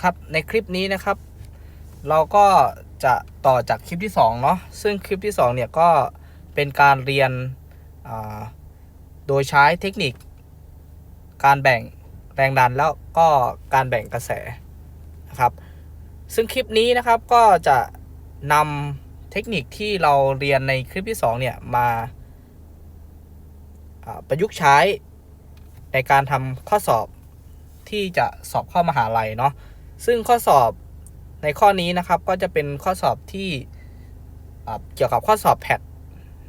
ครับในคลิปนี้นะครับ เราก็จะต่อจากคลิปที่2เนาะซึ่งคลิปที่2เนี่ยก็เป็นการเรียนโดยใช้เทคนิค การแบ่งแรงดันแล้วก็การแบ่งกระแสนะครับ ซึ่งคลิปนี้นะครับก็จะนำเทคนิคที่เราเรียนในคลิปที่2เนี่ยมาอ่าประยุกต์ใช้ในการทำข้อสอบที่จะสอบเข้ามหาลัยเนาะ ซึ่งข้อสอบในข้อนี้นะครับก็จะเป็นข้อสอบที่เกี่ยวกับข้อสอบแพท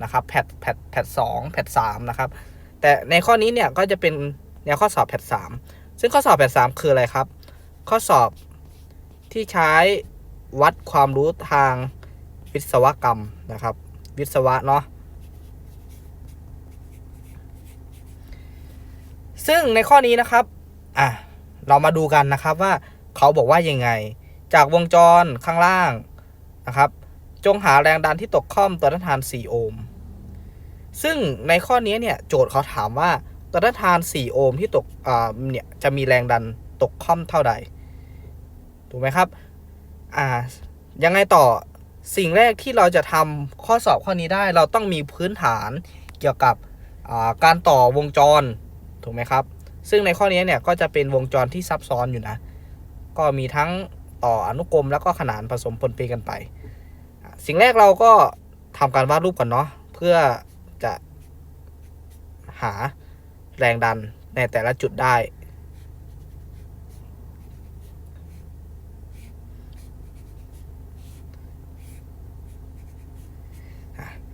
นะครับแพทแพทแพทสองแพทสามนะครับ แต่ในข้อนี้เนี่ยก็จะเป็นแนวข้อสอบแพทสามซึ่งข้อสอบแพทสามคืออะไรครับ ข้อสอบที่ใช้วัดความรู้ทางวิศวกรรมนะครับ วิศวะเนาะซึ่งในข้อนี้นะครับอะเรามาดูกันนะครับว่า เขาบอกว่ายังไง จากวงจรข้างล่างนะครับ จงหาแรงดันที่ตกค่อมตัวต้านทาน 4 โอห์มซึ่งในข้อนี้เนี่ยโจทย์เขาถามว่าตัวต้านทาน 4 โอห์มที่ตกเนี่ยจะมีแรงดันตกค่อมเท่าใดถูกไหมครับอ่ายังไงต่อสิ่งแรกที่เราจะทำข้อสอบข้อนี้ได้ เราต้องมีพื้นฐานเกี่ยวกับการต่อวงจรถูกไหมครับ ซึ่งในข้อนี้เนี่ยก็จะเป็นวงจรที่ซับซ้อนอยู่นะ ก็มีทั้งต่ออนุกรมแล้วก็ขนานผสมปนเปกันไป สิ่งแรกเราก็ทำการวาดรูปก่อนเนาะเพื่อจะหาแรงดันในแต่ละจุดได้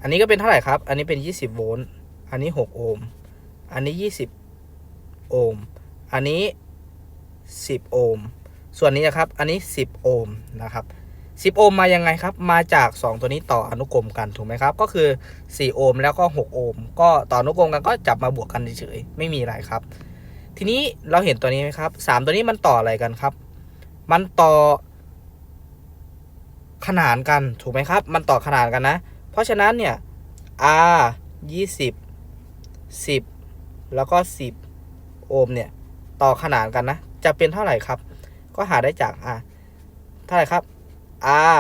อันนี้ก็เป็นเท่าไหร่ครับ อันนี้เป็น 20 โวลต์ อันนี้ 6 โอห์ม อันนี้ 20 โอห์ม อันนี้ 10 โอห์ม ส่วนนี้นะครับ อันนี้ 10 โอห์มนะครับ10 โอห์มมายังไงครับ มาจาก 2 ตัวนี้ต่ออนุกรมกันถูกไหมครับ ก็คือ 4 โอห์มแล้วก็ 6 โอห์มก็ต่ออนุกรมกันก็จับมาบวกกันเฉยๆไม่มีอะไรครับ ทีนี้เราเห็นตัวนี้ไหมครับ 3 ตัวนี้มันต่ออะไรกันครับ มันต่อ ขนานกันถูกไหมครับ มันต่อขนานกันนะ เพราะฉะนั้นเนี่ย R 20 10 แล้วก็ 10 โอห์มเนี่ยต่อขนานกันนะ จะเป็นเท่าไหร่ครับ ก็หาได้จากอะเท่าไหร่ครับ R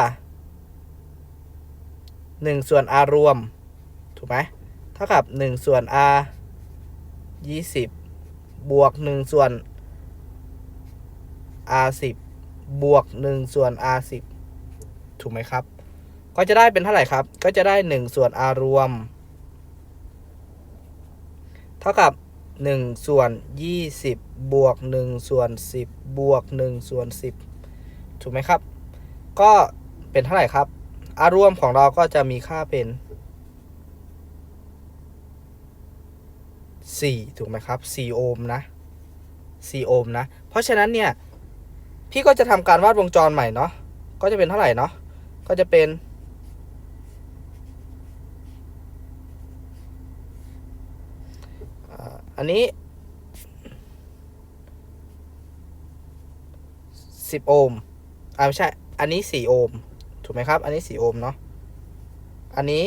1 ส่วน R รวม ถูกไหมเท่ากับ 1 ส่วน R 20 บวก 1 ส่วน R 10 บวก 1 ส่วน R 10ถูกไหมครับ ก็จะได้เป็นเท่าไหร่ครับ ก็จะได้ 1 ส่วน R รวม เท่ากับ 1 ส่วน 20 บวก 1 ส่วน 10 บวก 1 ส่วน 10 ถูกไหมครับ ก็เป็นเท่าไหร่ครับ R รวมของเราก็จะมีค่าเป็น 4 ถูกไหมครับ 4 โอห์มนะ 4 โอห์มนะ เพราะฉะนั้นเนี่ย พี่ก็จะทำการวาดวงจรใหม่เนาะ ก็จะเป็นเท่าไหร่เนาะ ก็จะเป็น อ่าอั นนี้สิบโอห์มอ่าไม่ใช่ อันนี้สี่โอห์มถูกไหมครับ อันนี้สี่โอห์มเนาะอันนี้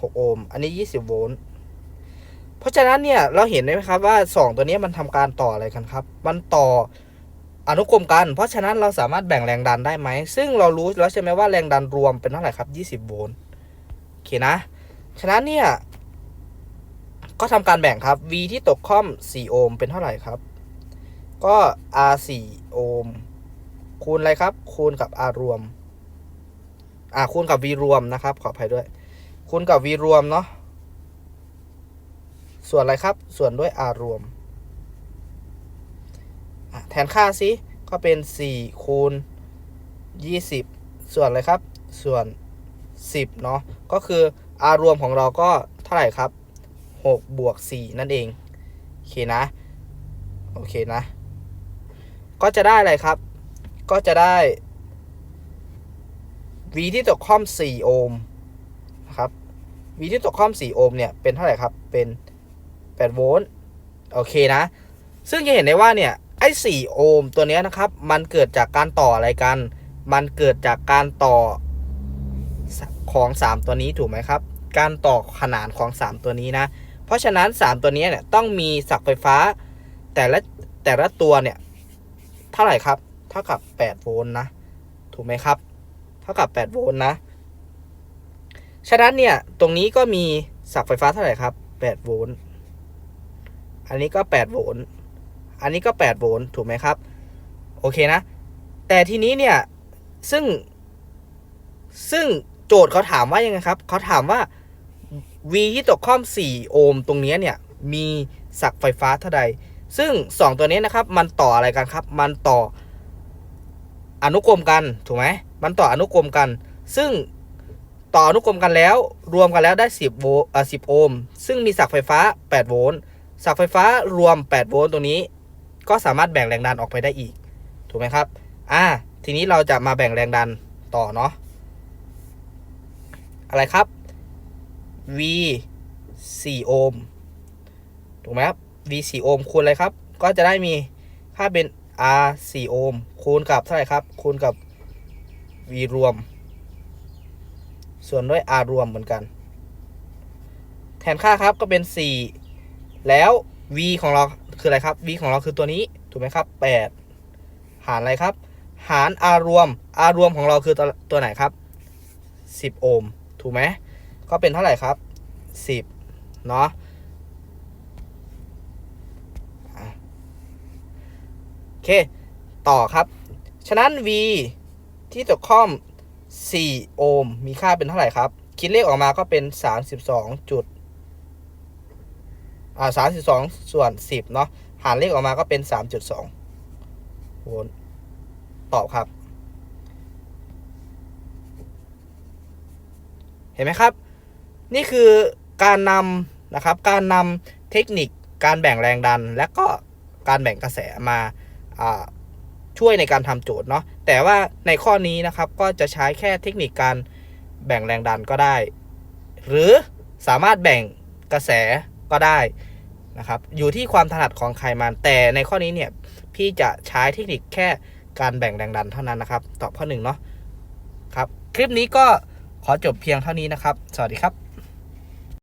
หกโอห์มอันนี้ยี่สิบโวลต์เพราะฉะนั้นเนี่ยเราเห็นได้ไหมครับว่าสองตัวนี้มันทำการต่ออะไรกันครับ มันต่ออนุกรมกัน เพราะฉะนั้นเราสามารถแบ่งแรงดันได้ไหม ซึ่งเรารู้แล้วใช่ไหมว่าแรงดันรวมเป็นเท่าไหร่ครับยี่สิบโวลต์โอเคนะ ฉะนั้นเนี่ย ก็ทำการแบ่งครับ V ที่ตกค่อม 4 โอห์มเป็นเท่าไหร่ครับ ก็ R 4 โอห์มคูณอะไรครับ คูณกับ R รวม อ่าคูณกับ V รวมนะครับ ขออภัยด้วย คูณกับ V รวมเนาะ ส่วนอะไรครับ ส่วนด้วย R รวม แทนค่าสิ ก็เป็น 4 คูณ 20 ส่วนอะไรครับ ส่วน 10 เนาะ ก็คือ R รวมของเราก็เท่าไหร่ครับ 6บวก4นั่นเอง โอเคนะ โอเคนะ ก็จะได้อะไรครับ ก็จะได้ V ที่ตกค่อม 4 โอห์มนะครับ V ที่ตกค่อม 4 โอห์มเนี่ย เป็นเท่าไหร่ครับ เป็น 8 โวลต์ โอเคนะ ซึ่งจะเห็นได้ว่าเนี่ย ไอ้ 4 โอห์มตัวนี้นะครับ มันเกิดจากการต่ออะไรกัน มันเกิดจากการต่อของ 3 ตัวนี้ถูกไหมครับ การต่อขนานของ 3 ตัวนี้นะ ราะฉะนั้น 3 ตัวนี้เนี่ยต้องมีศักไฟฟ้า แต่ละแต่ละตัวเนี่ยเท่าไหร่ครับเเท่ากับ 8 โวลต์นะ ถูกไหมครับ เท่ากับ 8 โวลต์นะ ฉะนั้นเนี่ยตรงนี้ก็มีสักไฟฟ้าเท่าไหร่ครับ 8 โวลต์ อันนี้ก็ 8 โวลต์ อันนี้ก็ 8 โวลต์ ถูกไหมครับ โอเคนะ แต่ทีนี้เนี่ย ซึ่ง ซึ่งโจทย์เขาถามว่ายังไงครับ เขาถามว่า V ที่ตกข้อม 4 โอห์มตรงนี้เนี่ยมีสักไฟฟ้าเท่าใด ซึ่ง 2 ตัวนี้นะครับมันต่ออะไรกันครับ มันต่ออนุกรมกันถูกไหมมันต่ออนุกรมกัน ซึ่งต่ออนุกรมกันแล้วรวมกันแล้วได้ 10 โวลต์อ่อ10 โอห์มซึ่งมีสักไฟฟ้า 8 โวลต์สักไฟฟ้ารวม 8 โวลต์ตรงนี้ ก็สามารถแบ่งแรงดันออกไปได้อีก ถูกไหมครับอ่าทีนี้เราจะมาแบ่งแรงดันต่อเนาะอะไรครับ V 4โอห์มถูกไหมครับ V 4โอห์มคูณอะไรครับ ก็จะได้มีค่าเป็น R 4โอห์มคูณกับเท่าไหร่ครับ คูณกับ V รวม ส่วนด้วย R รวมเหมือนกัน แทนค่าครับก็เป็น 4 แล้ว V ของเราคืออะไรครับ V ของเราคือตัวนี้ถูกไหมครับ 8 หารอะไรครับหาร R รวม R รวมของเราคือตัวตัวไหนครับ 10 โอห์ม ถูกไหม ก็เป็นเท่าไหร่ครับ10เนาะอะโอเค ต่อครับ ฉะนั้น V ที่ตกข้อม 4 โอห์มมีค่าเป็นเท่าไหร่ครับ คิดเลขออกมาก็เป็น 32จุดอ่า32 ส่วน 10 เนาะ หารเลขออกมาก็เป็น 3.2 โวลต์ตอบครับ เห็นไหมครับ นี่คือการนำนะครับ การนำเทคนิคการแบ่งแรงดัน และก็การแบ่งกระแสมาช่วยในการทำโจทย์เนาะแต่ว่าในข้อนี้นะครับก็จะใช้แค่เทคนิคการแบ่งแรงดันก็ได้ หรือสามารถแบ่งกระแสก็ได้นะครับ อยู่ที่ความถนัดของใครมันแต่ในข้อนี้เนี่ยพี่จะใช้เทคนิคแค่การแบ่งแรงดันเท่านั้นนะครับ ตอบข้อหนึ่งเนาะครับ คลิปนี้ก็ขอจบเพียงเท่านี้นะครับ สวัสดีครับ